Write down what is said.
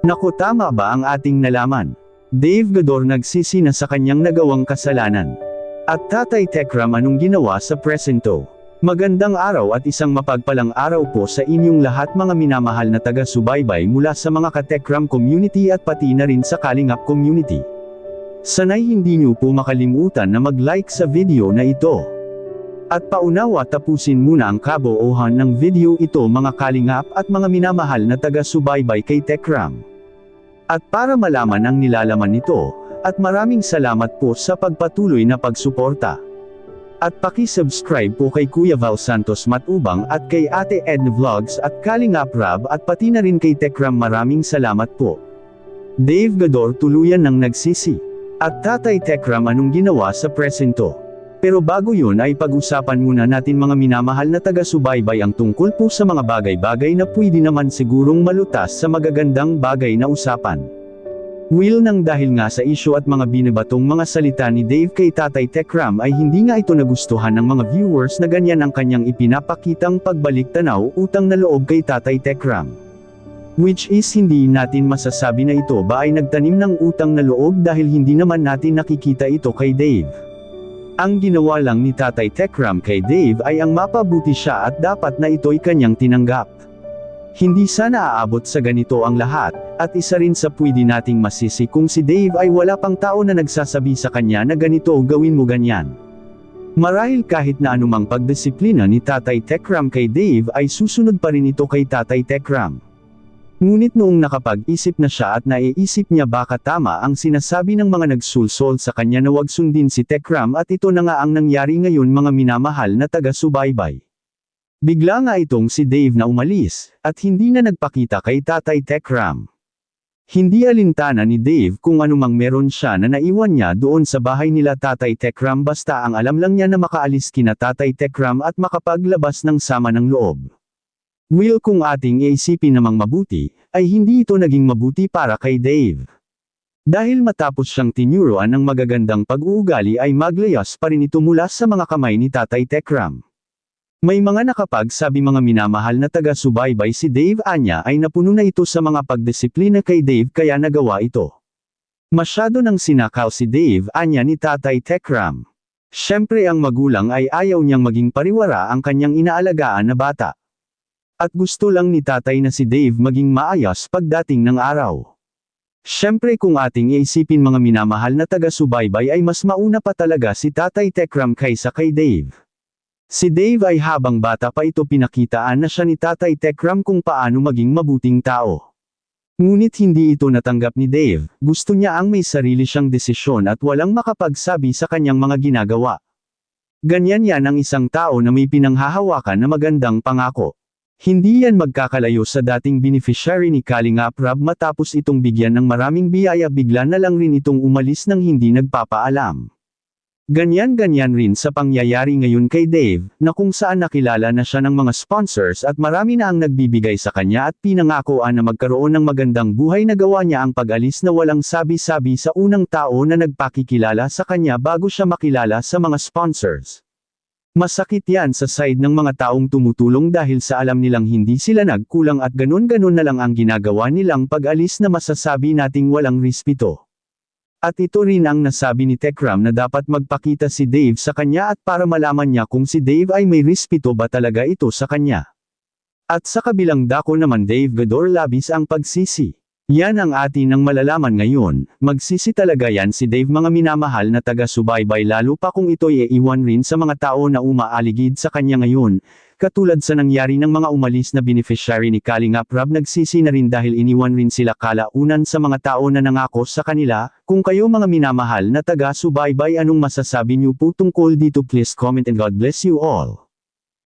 Naku tama ba ang ating nalaman? Dave Gador nagsisi na sa kanyang nagawang kasalanan. At Tatay Tekram anong ginawa sa presento? Magandang araw at isang mapagpalang araw po sa inyong lahat mga minamahal na taga-subaybay mula sa mga ka-Tekram community at pati na rin sa Kalingap community. Sanay hindi niyo po makalimutan na mag-like sa video na ito. At paunawa tapusin muna ang kaboohan ng video ito mga kalingap at mga minamahal na taga-subaybay kay Tekram. At para malaman ang nilalaman nito, at maraming salamat po sa pagpatuloy na pagsuporta. At paki-subscribe po kay Kuya Val Santos Matubang at kay Ate Edna Vlogs at Kalingap Rab at pati na rin kay Tekram maraming salamat po. Dave Gador tuluyan ng nagsisi. At Tatay Tekram anong ginawa sa presento? Pero bago yun ay pag-usapan muna natin mga minamahal na taga-subaybay ang tungkol po sa mga bagay-bagay na pwede naman sigurong malutas sa magagandang bagay na usapan. Will nang dahil nga sa isyo at mga binabatong mga salita ni Dave kay Tatay Tekram ay hindi nga ito nagustuhan ng mga viewers na ganyan ang kanyang ipinapakitang pagbalik tanaw utang na loob kay Tatay Tekram. Which is hindi natin masasabi na ito ba ay nagtanim ng utang na loob dahil hindi naman natin nakikita ito kay Dave. Ang ginawa lang ni Tatay Tekram kay Dave ay ang mapabuti siya at dapat na ito'y kanyang tinanggap. Hindi sana aabot sa ganito ang lahat, at isa rin sa pwede nating masisi kung si Dave ay wala pang tao na nagsasabi sa kanya na ganito gawin mo ganyan. Marahil kahit na anumang pagdisiplina ni Tatay Tekram kay Dave ay susunod pa rin ito kay Tatay Tekram. Ngunit noong nakapag-isip na siya at naiisip niya baka tama ang sinasabi ng mga nagsulsol sa kanya na wag sundin si Tekram at ito na nga ang nangyari ngayon mga minamahal na taga-subaybay. Bigla nga itong si Dave na umalis, at hindi na nagpakita kay Tatay Tekram. Hindi alintana ni Dave kung anumang meron siya na naiwan niya doon sa bahay nila Tatay Tekram basta ang alam lang niya na makaalis kina Tatay Tekram at makapaglabas ng sama ng loob. Will kung ating iisipin namang mabuti, ay hindi ito naging mabuti para kay Dave. Dahil matapos siyang tinuruan ng magagandang pag-uugali ay maglayas pa rin ito mula sa mga kamay ni Tatay Tekram. May mga nakapagsabi mga minamahal na taga-subaybay si Dave Anya ay napuno na ito sa mga pagdisiplina kay Dave kaya nagawa ito. Masyado nang sinakaw si Dave Anya ni Tatay Tekram. Siyempre ang magulang ay ayaw niyang maging pariwara ang kanyang inaalagaan na bata. At gusto lang ni tatay na si Dave maging maayos pagdating ng araw. Siyempre kung ating iisipin mga minamahal na taga-subaybay ay mas mauna pa talaga si Tatay Tekram kaysa kay Dave. Si Dave ay habang bata pa ito pinakitaan na siya ni Tatay Tekram kung paano maging mabuting tao. Ngunit hindi ito natanggap ni Dave, gusto niya ang may sarili siyang desisyon at walang makapagsabi sa kanyang mga ginagawa. Ganyan yan ang isang tao na may pinanghahawakan na magandang pangako. Hindi yan magkakalayo sa dating beneficiary ni Kalingap Rab matapos itong bigyan ng maraming biyaya bigla na lang rin itong umalis ng hindi nagpapaalam. Ganyan-ganyan rin sa pangyayari ngayon kay Dave, na kung saan nakilala na siya ng mga sponsors at marami na ang nagbibigay sa kanya at pinangakoan na magkaroon ng magandang buhay na gawa niya ang pag-alis na walang sabi-sabi sa unang tao na nagpakikilala sa kanya bago siya makilala sa mga sponsors. Masakit yan sa side ng mga taong tumutulong dahil sa alam nilang hindi sila nagkulang at ganun-ganun na lang ang ginagawa nilang pag-alis na masasabi nating walang rispito. At ito rin ang nasabi ni Tekram na dapat magpakita si Dave sa kanya at para malaman niya kung si Dave ay may rispito ba talaga ito sa kanya. At sa kabilang dako naman Dave Gador labis ang pagsisi. Yan ang atin ang malalaman ngayon, magsisi talaga yan si Dave mga minamahal na taga-subaybay lalo pa kung ito'y iiwan rin sa mga tao na umaaligid sa kanya ngayon, katulad sa nangyari ng mga umalis na beneficiary ni Kalingap Rab. Nagsisi na rin dahil iniwan rin sila kalaunan sa mga tao na nangako sa kanila, kung kayo mga minamahal na taga-subaybay anong masasabi niyo po tungkol dito? Please comment and God bless you all.